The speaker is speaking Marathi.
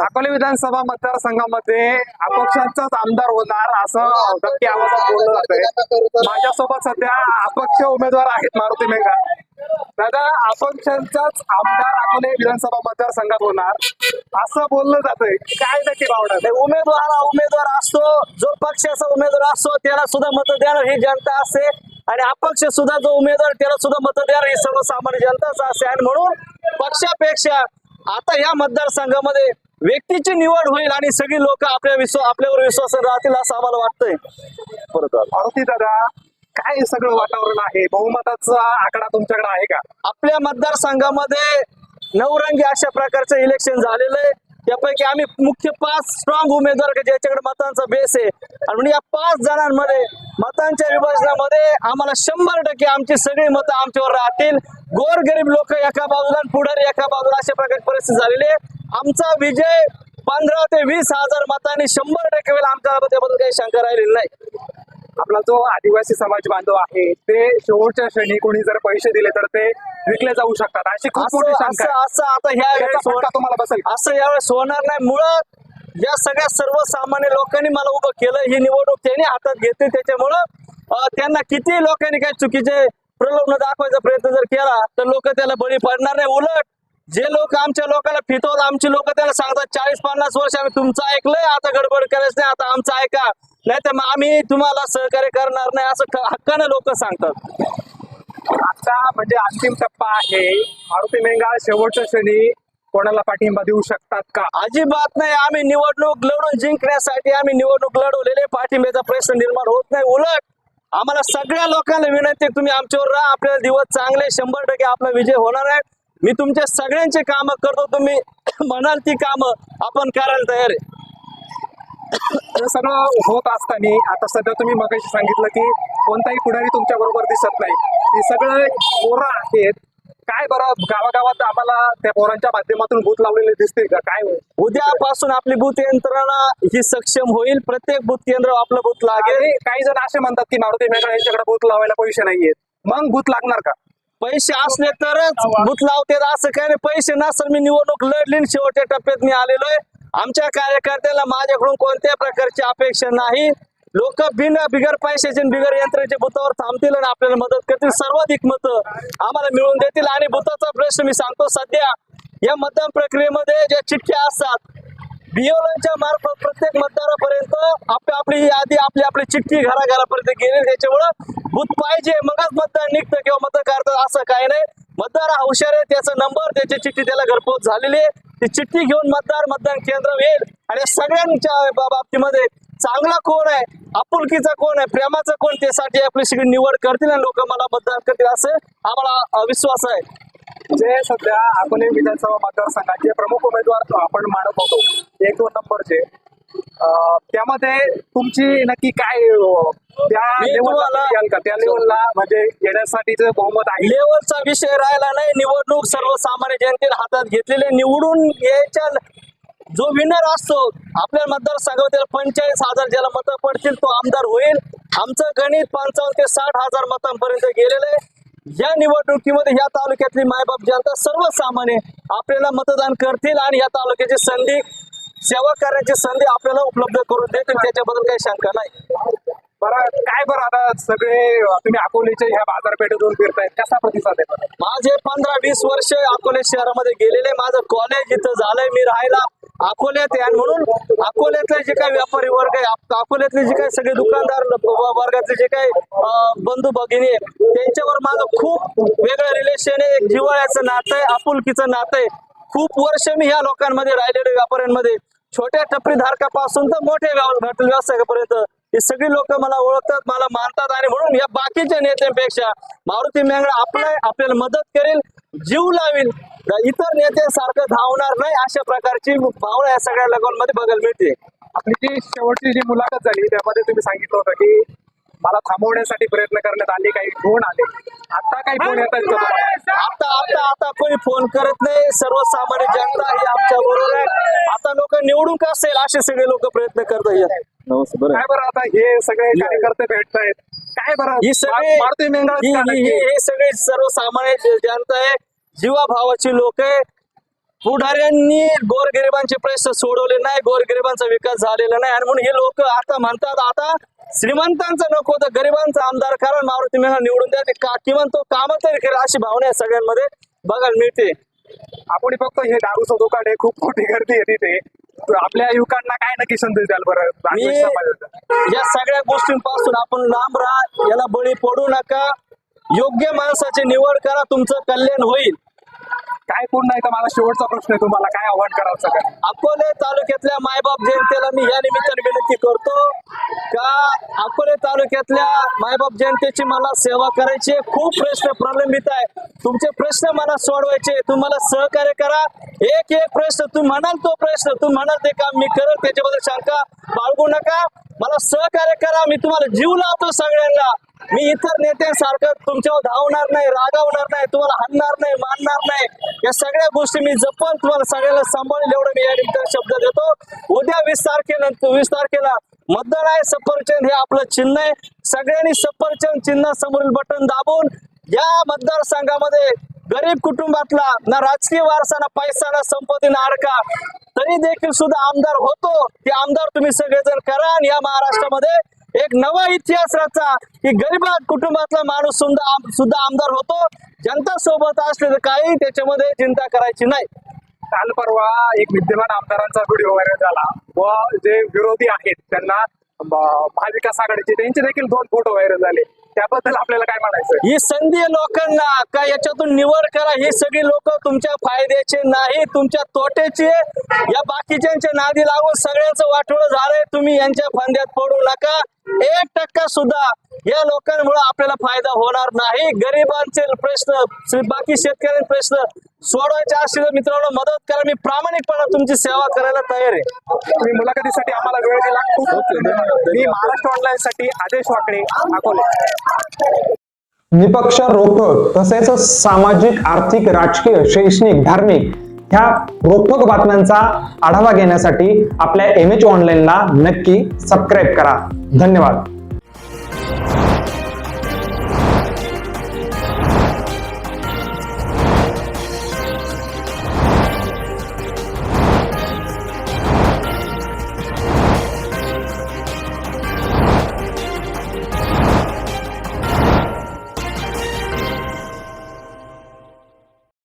अकोले विधानसभा मतदारसंघामध्ये अपक्षांचाच आमदार होणार असं धक्के आवाजात बोललं जातंय. माझ्यासोबत सध्या अपक्ष उमेदवार आहेत मारुती मेघा दादा अपक्षांचाच आमदार अकोले विधानसभा मतदारसंघात होणार असं बोललं जातंय. काय नक्की भावना? नाही, उमेदवार हा उमेदवार असतो. जो पक्षाचा उमेदवार असतो त्याला सुद्धा मत देणार ही जनता असते. आणि अपक्ष सुद्धा जो उमेदवार त्याला सुद्धा मत देणार ही सर्वसामान्य जनताच असते. आणि म्हणून पक्षापेक्षा आता या मतदारसंघामध्ये व्यक्तीची निवड होईल आणि सगळी लोक आपल्या विश्व आपल्यावर विश्वास राहतील असं आम्हाला वाटतंय. बरोबर मारुती दादा काय हे सगळं वातावरण आहे? बहुमताचा आकडा तुमच्याकडे आहे का? आपल्या मतदारसंघामध्ये नवरंगी अशा प्रकारचं इलेक्शन झालेलं आहे. त्यापैकी आम्ही मुख्य पाच स्ट्रॉंग उमेदवार ज्याच्याकडे मतांचा बेस आहे. आणि म्हणून या पाच जणांमध्ये मतांच्या विभाजनामध्ये आम्हाला शंभर टक्के आमची सगळी मतं आमच्यावर राहतील. गोरगरीब लोक एका बाजूला पुढारी एका बाजूला अशा प्रकारची परिस्थिती झालेली आहे. आमचा विजय पंधरा ते वीस हजार मतांनी शंभर टक्के होईल. आमच्या त्याबद्दल काही शंका राहिलेली नाही. आपला जो आदिवासी समाज बांधव आहे ते शेवटच्या क्षणी कोणी जर पैसे दिले तर ते विकले जाऊ शकतात. अशी खूप मोठी असं शंका असं आहे. असं आता ह्या वेळेस फटका तुम्हाला बसेल. असं यावेळेस होणार नाही. मुळात या सगळ्या सर्वसामान्य लोकांनी मला उभं केलं. ही निवडणूक त्यांनी हातात घेतली. त्याच्यामुळं अं, त्यांना किती लोकांनी काही चुकीचे प्रलोभन दाखवायचा प्रयत्न जर केला तर लोक त्याला बळी पडणार नाही. उलट जे लोक आमच्या लोकांना फितवत आमची लोक त्याला सांगतात चाळीस पन्नास वर्ष आम्ही तुमचं ऐकलंय आता गडबड करायचं नाही आता आमचं ऐका. नाही तर मग आम्ही तुम्हाला सहकार्य करणार नाही असं हक्कानं लोक सांगतात. आता म्हणजे अंतिम टप्पा आहे. मारुती मेंगा शेवटच्या क्षणी कोणाला पाठिंबा देऊ शकतात का? अजिबात नाही. आम्ही निवडणूक लढून जिंकण्यासाठी आम्ही निवडणूक लढवलेले. पाठिंब्याचा प्रश्न निर्माण होत नाही. उलट आम्हाला सगळ्या लोकांना विनंती तुम्ही आमच्यावर राहा. आपल्याला दिवस चांगले शंभर टक्के आपला विजय होणार आहे. मी तुमच्या सगळ्यांचे काम करतो तुम्ही म्हणाल ती कामं आपण करायला तयार आहे. हे सगळं होत असताना आता सध्या तुम्ही मगाशी सांगितलं की कोणताही पुढारी तुमच्या बरोबर दिसत नाही. हे सगळे पोरं आहेत. काय बरं गावागावात आम्हाला त्या पोरांच्या माध्यमातून भूत लावलेले दिसतील का? काय उद्यापासून आपली बूथ यंत्रणा ही सक्षम होईल. प्रत्येक बूथ केंद्र आपलं बूथ लागेल. काही जण असे म्हणतात की मारुती मेघा यांच्याकडे भूत लावायला पैसे नाहीयेत. मग भूत लागणार का? पैसे असले तरच भूत लावते असं काय नाही. पैसे नसेल मी निवडणूक लढली शेवटच्या टप्प्यात मी आलेलो आहे. आमच्या कार्यकर्त्याला माझ्याकडून कोणत्या प्रकारची अपेक्षा नाही. लोक बिन बिगर पैशाचे बिगर यंत्राच्या भूतावर थांबतील आणि आपल्याला मदत करतील. सर्वाधिक मत आम्हाला मिळवून देतील. आणि भूताचा प्रश्न मी सांगतो सध्या या मतदान प्रक्रियेमध्ये ज्या चिठ्ठ्या असतात बिओलांच्या मार्फत प्रत्येक मतदारापर्यंत आपली आपली यादी आपली आपली चिठ्ठी घराघरापर्यंत गेली त्याच्यामुळं बूथ पाहिजे मगच मतदान निघतं किंवा मतदान करतात असं काही नाही. मतदार हा हुशार आहे त्याचा नंबर त्याची चिठ्ठी त्याला घरपोच झालेली आहे. ती चिठ्ठी घेऊन मतदार मतदान केंद्र येईल आणि सगळ्यांच्या बाबतीमध्ये चांगला कोण आहे आपुलकीचा कोण आहे प्रेमाचा कोण त्यासाठी आपली सगळी निवड करतील आणि लोक मला मतदान करतील असं आम्हाला विश्वास आहे. जे सध्या अकोले विधानसभा मतदारसंघाचे प्रमुख उमेदवार आपण मानत होतो. एक दोन नंबरचे. त्यामध्ये तुमची नक्की काय त्या लेवलला त्या लेवलला म्हणजे येण्यासाठीचं बहुमत आहे. लेवलचा विषय राहिला नाही. निवडणूक सर्वसामान्य जनतेने हातात घेतलेले निवडून यायच्या जो विनर असतो आपल्या मतदारसंघात त्याला पंचेचाळीस हजार ज्याला मतं पडतील तो आमदार होईल. आमचं गणित पंचावन्न ते साठ हजार मतांपर्यंत गेलेलं आहे. या निवडणुकीमध्ये या तालुक्यातली मायबाप जनता सर्वसामान्य आपल्याला मतदान करतील आणि या तालुक्याची संधी सेवा करण्याची संधी आपल्याला उपलब्ध करून देतील त्याच्याबद्दल काही शंका नाही बरं काय बरं आता सगळे तुम्ही अकोलेच्या ह्या बाजारपेठेतून फिरतायत कसा प्रतिसाद आहे? माझे पंधरा वीस वर्ष अकोले शहरामध्ये गेलेले माझं कॉलेज इथं झालंय मी राहायला अकोल्यात आहे. आणि म्हणून अकोल्यातले जे काही व्यापारी वर्ग आहे अकोल्यातले जे काही सगळे दुकानदार वर्गातले जे काही बंधू भगिनी आहे त्यांच्यावर माझं खूप वेगळं रिलेशन आहे. एक जिव्हाळ्याचं नातं आहे आपुलकीचं नातं आहे. खूप वर्ष मी ह्या लोकांमध्ये राहिलेले व्यापाऱ्यांमध्ये. छोट्या टपरी धारकापासून तर मोठ्या व्याव- हॉटेल व्यावसायिकापर्यंत हे सगळी लोक मला ओळखतात मला मानतात. आणि म्हणून या बाकीच्या नेत्यांपेक्षा मारुती मेंगळा आपला आपल्याला मदत करेल जीव लावेल. इतर नेत्यांसारखं धावणार नाही अशा प्रकारची भावना या सगळ्या लोकांमध्ये बघायला मिळते. आपली जी शेवटची जी मुलाखत झाली त्यामध्ये तुम्ही सांगितलं होतं की मला थांबवण्यासाठी प्रयत्न करण्यात आले काही फोन आले? आता काही फोन येत आहेत का तुम्हाला? आता आता आता कोणी फोन करत नाही. सर्वसामान्य जनता ही आमच्या बरोबर आहे. आता लोक निवडून का असेल? असे सगळे लोक प्रयत्न करत आहेत. काय बरं आता हे सगळे कार्यकर्ते भेटतायत काय बरं? ही सगळे मारुती मेंगळा ही- सगळे सर्वसामान्य जनता आहे. जीवा भावाची लोक आहे. पुढाऱ्यांनी गोरगरिबांचे प्रश्न सोडवले नाही गोरगरिबांचा विकास झालेला नाही. आणि म्हणून हे लोक आता म्हणतात आता श्रीमंतांचा नको तर गरिबांचा आमदार करा मारुती मेघा निवडून द्या. ते का किंवा तो काम तरी करेल अशी भावना आहे सगळ्यांमध्ये. बघायला मिळते. आपण फक्त हे दारूचं दुकान आहे खूप मोठी गर्दी आहे तिथे. आपल्या युवकांना काय नक्की संदेश द्याल बरं? या सगळ्या गोष्टींपासून आपण लांब राहा. याला बळी पडू नका. योग्य माणसाची निवड करा तुमचं कल्याण होईल. काय पूर्ण आहे तर माझा शेवटचा प्रश्न आहे तुम्हाला काय आव्हान करावं सगळं अकोले तालुक्यातल्या मायबाप जनतेला मी या निमित्ताने विनंती करतो का अकोले तालुक्यातल्या मायबाप जनतेची मला सेवा करायची. खूप प्रश्न प्रलंबित आहे. तुमचे प्रश्न मला सोडवायचे तुम्हाला सहकार्य करा. एक एक प्रश्न तुम्ही म्हणाल तो प्रश्न तुम्ही म्हणाल ते काम मी करेल त्याच्याबद्दल शंका बाळगू नका. मला सहकार्य करा. मी तुम्हाला जीव लावतो सगळ्यांना. मी इतर नेत्यांसारखं तुमच्यावर धावणार नाही रागावणार नाही तुम्हाला हाणणार नाही मानणार नाही. या सगळ्या गोष्टी मी जपन तुम्हाला सगळ्याला सांभाळेल एवढं मी या निमित्ताने शब्द देतो. उद्या वीस तारखेनंतर वीस तारखेला मतदान आहे सफरचंद हे आपलं चिन्ह आहे. सगळ्यांनी सफरचंद चिन्ह समोरील बटन दाबून या मतदारसंघामध्ये गरीब कुटुंबातला ना राजकीय वारसा ना पैसा ना संपत्ती ना अडका तरी देखील सुद्धा आमदार होतो. ते आमदार तुम्ही सगळेजण करा या महाराष्ट्रामध्ये एक नवा इतिहास रचा की गरीबात कुटुंबातला माणूस सुद्धा आम- सुद्धा आमदार होतो. जनता सोबत असले तर काही त्याच्यामध्ये चिंता करायची नाही. काल परवा एक विद्यमान आमदारांचा व्हिडिओ व्हायरल झाला. व जे विरोधी आहेत त्यांना महाविकास आघाडीचे त्यांचे देखील दोन फोटो व्हायरल झाले. त्याबद्दल आपल्याला काय म्हणायचं ही संधी लोकांना. का याच्यातून निवड करा? ही सगळी लोक तुमच्या फायद्याचे नाही तुमच्या तोट्याचे या बाकीच्यांच्या नादी लागून सगळ्यांचं वाटोळं झालंय. तुम्ही यांच्या फांद्यात पडू नका. एक टक्का सुद्धा या लोकांमुळे आपल्याला फायदा होणार नाही. गरिबांचे प्रश्न बाकी शेतकऱ्यांचे प्रश्न सोडवायचे असतील मित्रांनो मदत करा. मी प्रामाणिकपणे तुमची सेवा करायला तयार आहे. तुम्ही मुलाखतीसाठी आम्हाला वेळ दिला. मी महाराष्ट्र ऑनलाईन साठी आदेश वाकडे अकोले निपक्ष रोखोक तसेच सामाजिक आर्थिक राजकीय शैक्षणिक धार्मिक ह्या रोखोक बातम्यांचा आढावा घेण्यासाठी आपल्या एम एच ऑनलाईनला नक्की सबस्क्राईब करा. धन्यवाद.